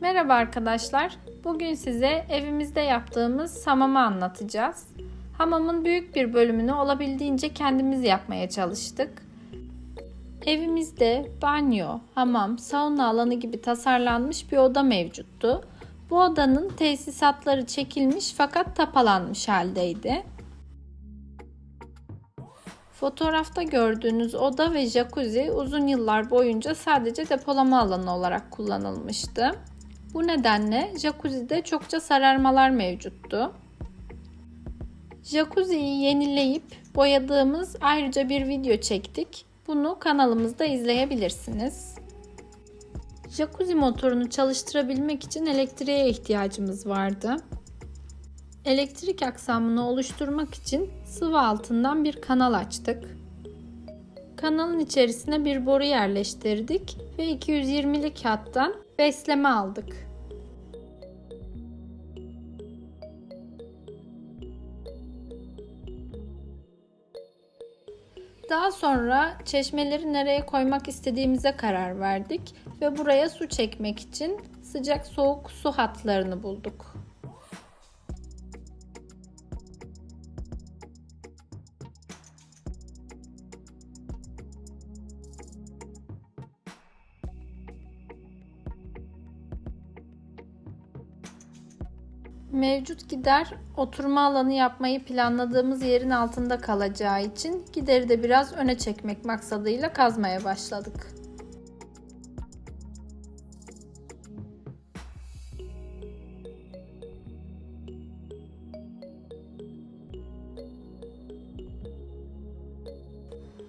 Merhaba arkadaşlar. Bugün size evimizde yaptığımız hamamı anlatacağız. Hamamın büyük bir bölümünü olabildiğince kendimiz yapmaya çalıştık. Evimizde banyo, hamam, sauna alanı gibi tasarlanmış bir oda mevcuttu. Bu odanın tesisatları çekilmiş fakat tapalanmış haldeydi. Fotoğrafta gördüğünüz oda ve jacuzzi uzun yıllar boyunca sadece depolama alanı olarak kullanılmıştı. Bu nedenle jacuzzi'de çokça sararmalar mevcuttu. Jacuzzi'yi yenileyip boyadığımız ayrıca bir video çektik. Bunu kanalımızda izleyebilirsiniz. Jacuzzi motorunu çalıştırabilmek için elektriğe ihtiyacımız vardı. Elektrik aksamını oluşturmak için sıvı altından bir kanal açtık. Kanalın içerisine bir boru yerleştirdik ve 220'lik hattan besleme aldık. Daha sonra çeşmeleri nereye koymak istediğimize karar verdik ve buraya su çekmek için sıcak soğuk su hatlarını bulduk. Mevcut gider oturma alanı yapmayı planladığımız yerin altında kalacağı için gideri de biraz öne çekmek maksadıyla kazmaya başladık.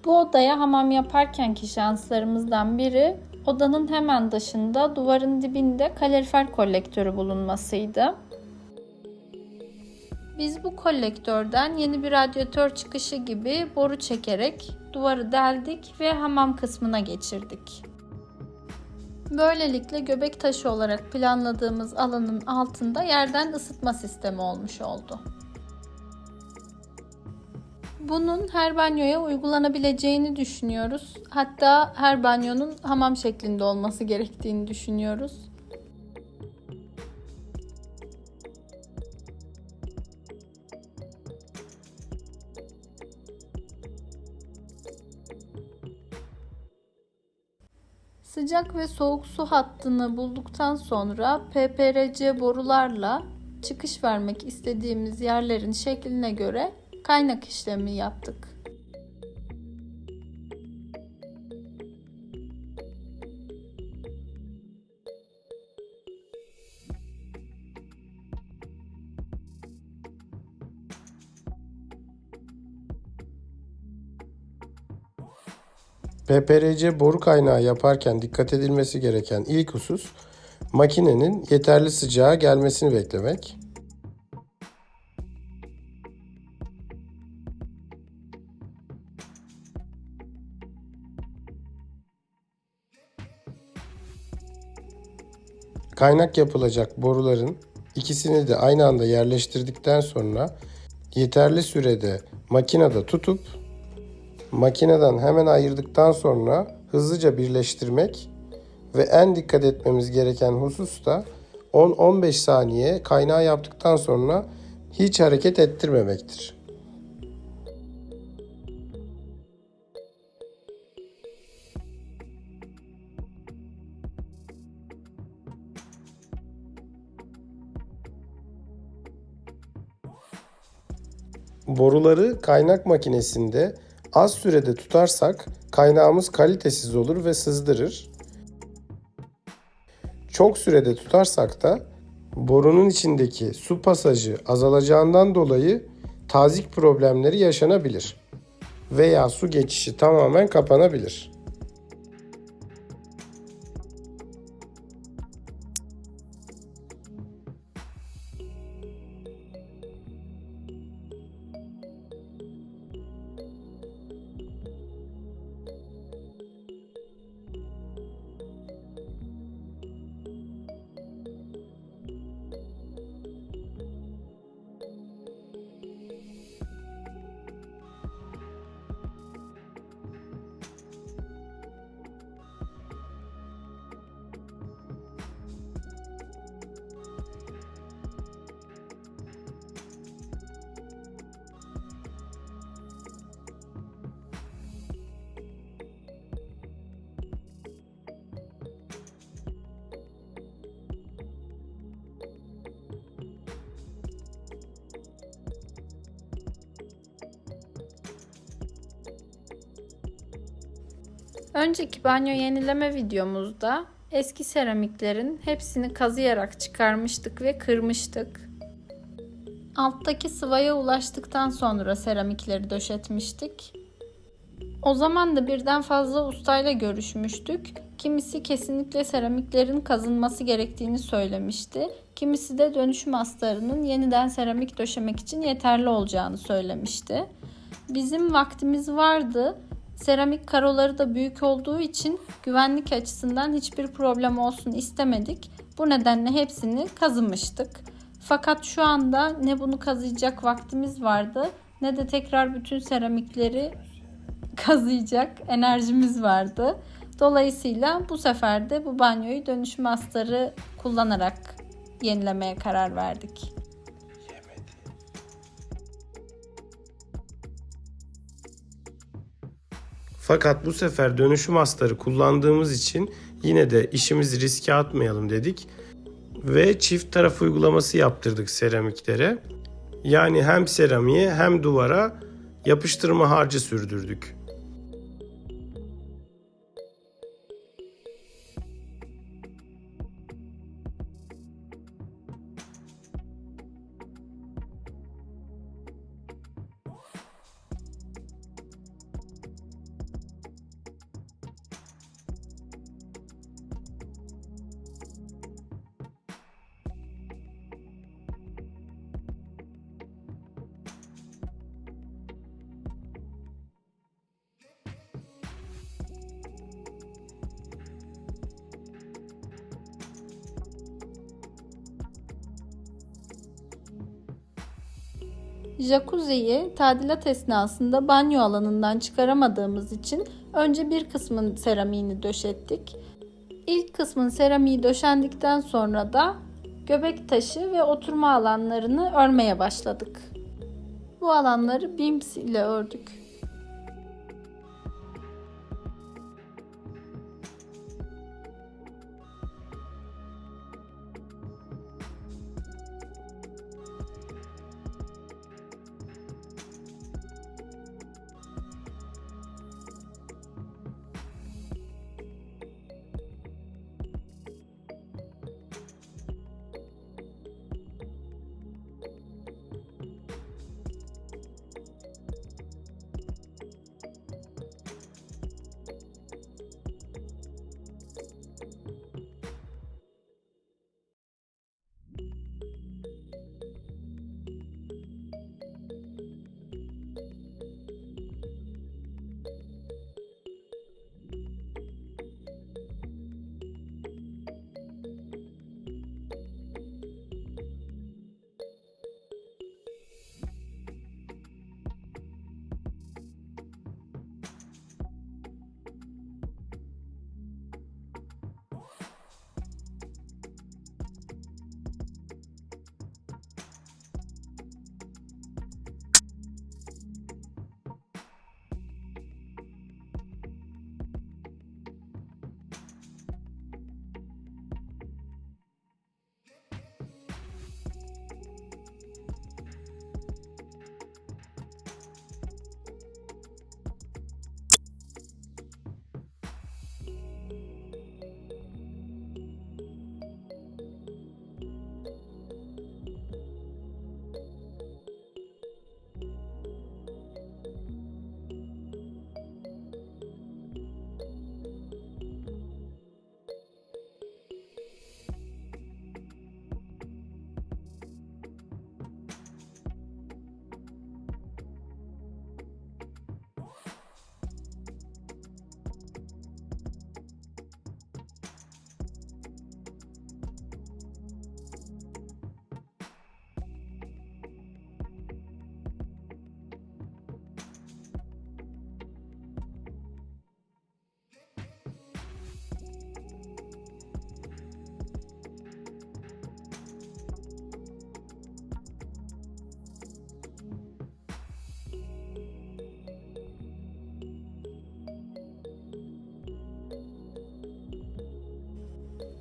Bu odaya hamam yaparkenki şanslarımızdan biri odanın hemen dışında duvarın dibinde kalorifer kolektörü bulunmasıydı. Bu kolektörden yeni bir radyatör çıkışı gibi boru çekerek duvarı deldik ve hamam kısmına geçirdik. Böylelikle göbek taşı olarak planladığımız alanın altında yerden ısıtma sistemi olmuş oldu. Bunun her banyoya uygulanabileceğini düşünüyoruz. Hatta her banyonun hamam şeklinde olması gerektiğini düşünüyoruz. Sıcak ve soğuk su hattını bulduktan sonra PPRC borularla çıkış vermek istediğimiz yerlerin şekline göre kaynak işlemi yaptık. PPRC boru kaynağı yaparken dikkat edilmesi gereken ilk husus makinenin yeterli sıcağa gelmesini beklemek. Kaynak yapılacak boruların ikisini de aynı anda yerleştirdikten sonra yeterli sürede makinede tutup makineden hemen ayırdıktan sonra hızlıca birleştirmek ve en dikkat etmemiz gereken husus da 10-15 saniye kaynağı yaptıktan sonra hiç hareket ettirmemektir. Boruları kaynak makinesinde az sürede tutarsak kaynağımız kalitesiz olur ve sızdırır. Çok sürede tutarsak da borunun içindeki su pasajı azalacağından dolayı tazik problemleri yaşanabilir veya su geçişi tamamen kapanabilir. Önceki banyo yenileme videomuzda eski seramiklerin hepsini kazıyarak çıkarmıştık ve kırmıştık. Alttaki sıvaya ulaştıktan sonra seramikleri döşetmiştik. O zaman da birden fazla ustayla görüşmüştük. Kimisi kesinlikle seramiklerin kazınması gerektiğini söylemişti. Kimisi de dönüşüm astarının yeniden seramik döşemek için yeterli olacağını söylemişti. Bizim vaktimiz vardı. Seramik karoları da büyük olduğu için güvenlik açısından hiçbir problem olsun istemedik. Bu nedenle hepsini kazımıştık. Fakat şu anda ne bunu kazıyacak vaktimiz vardı ne de tekrar bütün seramikleri kazıyacak enerjimiz vardı. Dolayısıyla bu sefer de bu banyoyu dönüşüm astarı kullanarak yenilemeye karar verdik. Fakat bu sefer dönüşüm astarı kullandığımız için yine de işimizi riske atmayalım dedik ve çift taraf uygulaması yaptırdık seramiklere. Yani hem seramiğe hem duvara yapıştırma harcı sürdürdük. Jacuzziyi tadilat esnasında banyo alanından çıkaramadığımız için önce bir kısmın seramiğini döşettik. İlk kısmın seramiği döşendikten sonra da göbek taşı ve oturma alanlarını örmeye başladık. Bu alanları BIMS ile ördük.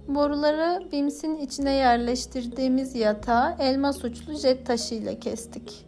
Boruları BIMS'in içine yerleştirdiğimiz yatağı elmas uçlu jet taşı ile kestik.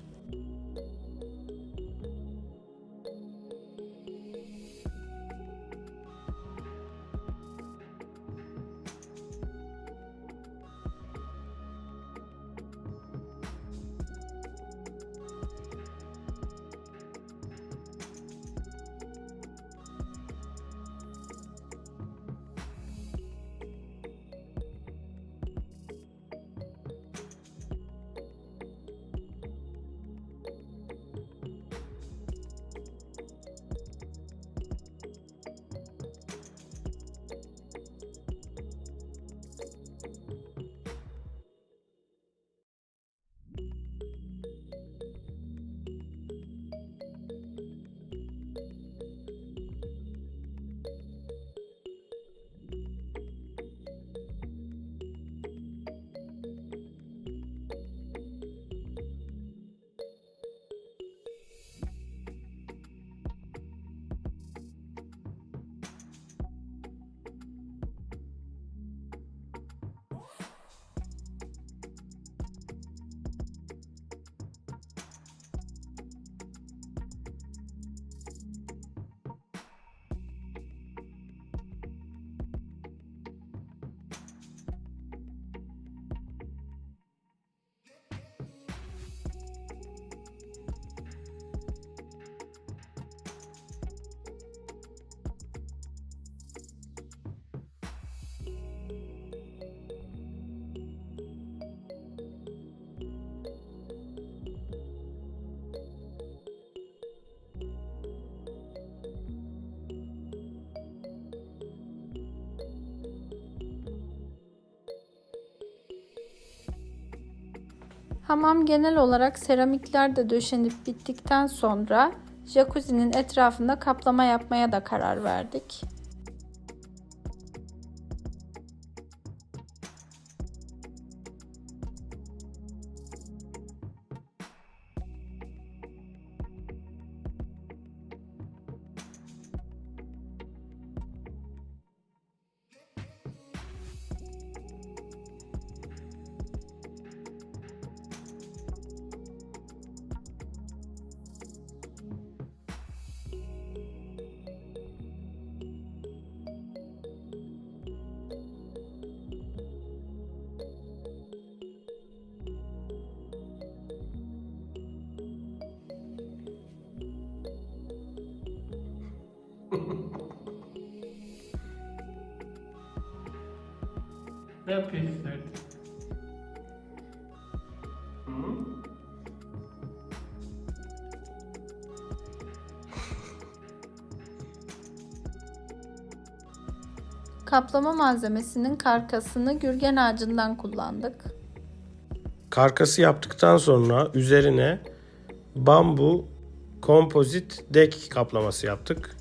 Hamam genel olarak seramikler de döşenip bittikten sonra jacuzzi'nin etrafında kaplama yapmaya da karar verdik. Ne yapıyorsun Ferdi? Kaplama malzemesinin karkasını gürgen ağacından kullandık. Karkası yaptıktan sonra üzerine bambu kompozit dek kaplaması yaptık.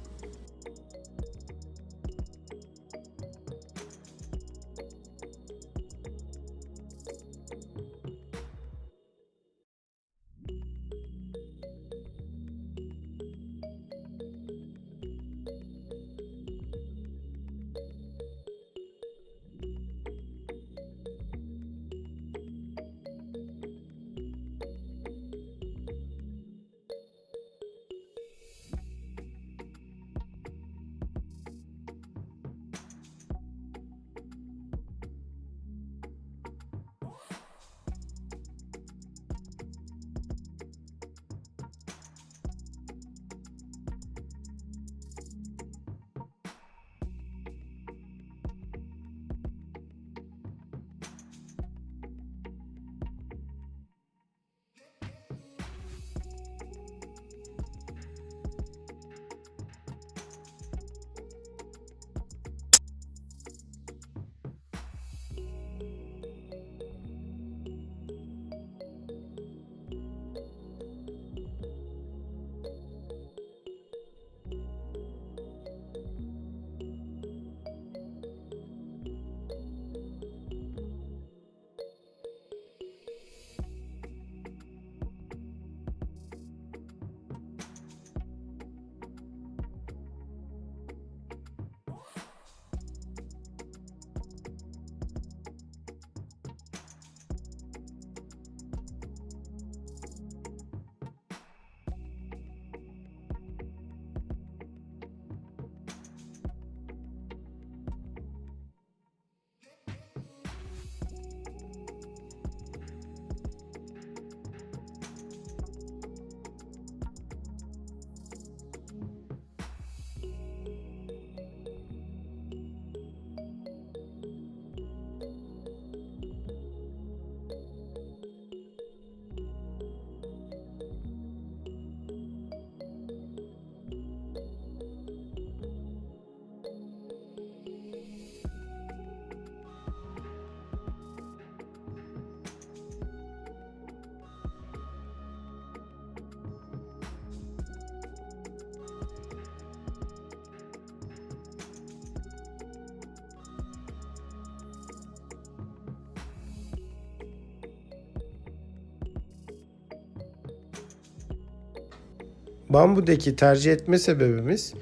Bambu deki tercih etme sebebimiz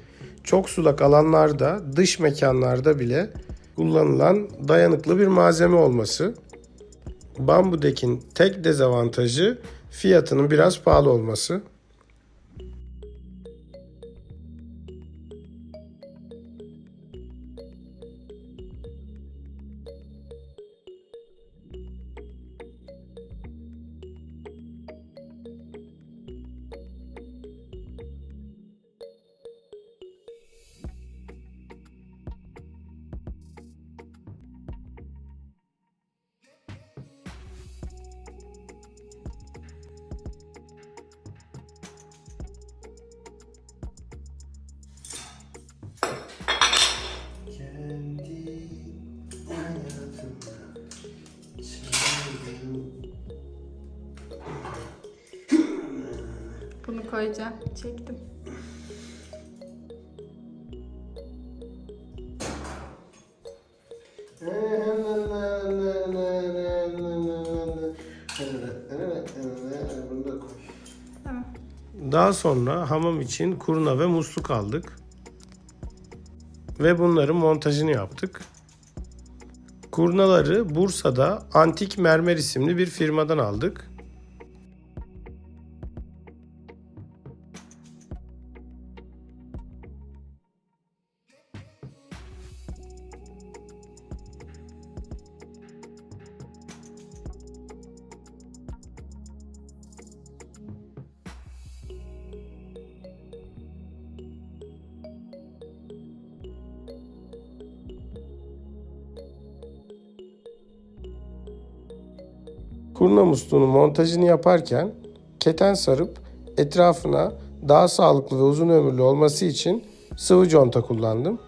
çok sulak alanlarda, dış mekanlarda bile kullanılan dayanıklı bir malzeme olması. Bambu dekin tek dezavantajı fiyatının biraz pahalı olması. Koyacağım. Çektim. Tamam. Daha sonra hamam için kurna ve musluk aldık. Ve bunların montajını yaptık. Kurnaları Bursa'da Antik Mermer isimli bir firmadan aldık. Kurna musluğunun montajını yaparken keten sarıp etrafına daha sağlıklı ve uzun ömürlü olması için sıvı conta kullandım.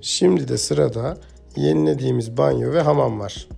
Şimdi de sırada yenilediğimiz banyo ve hamam var.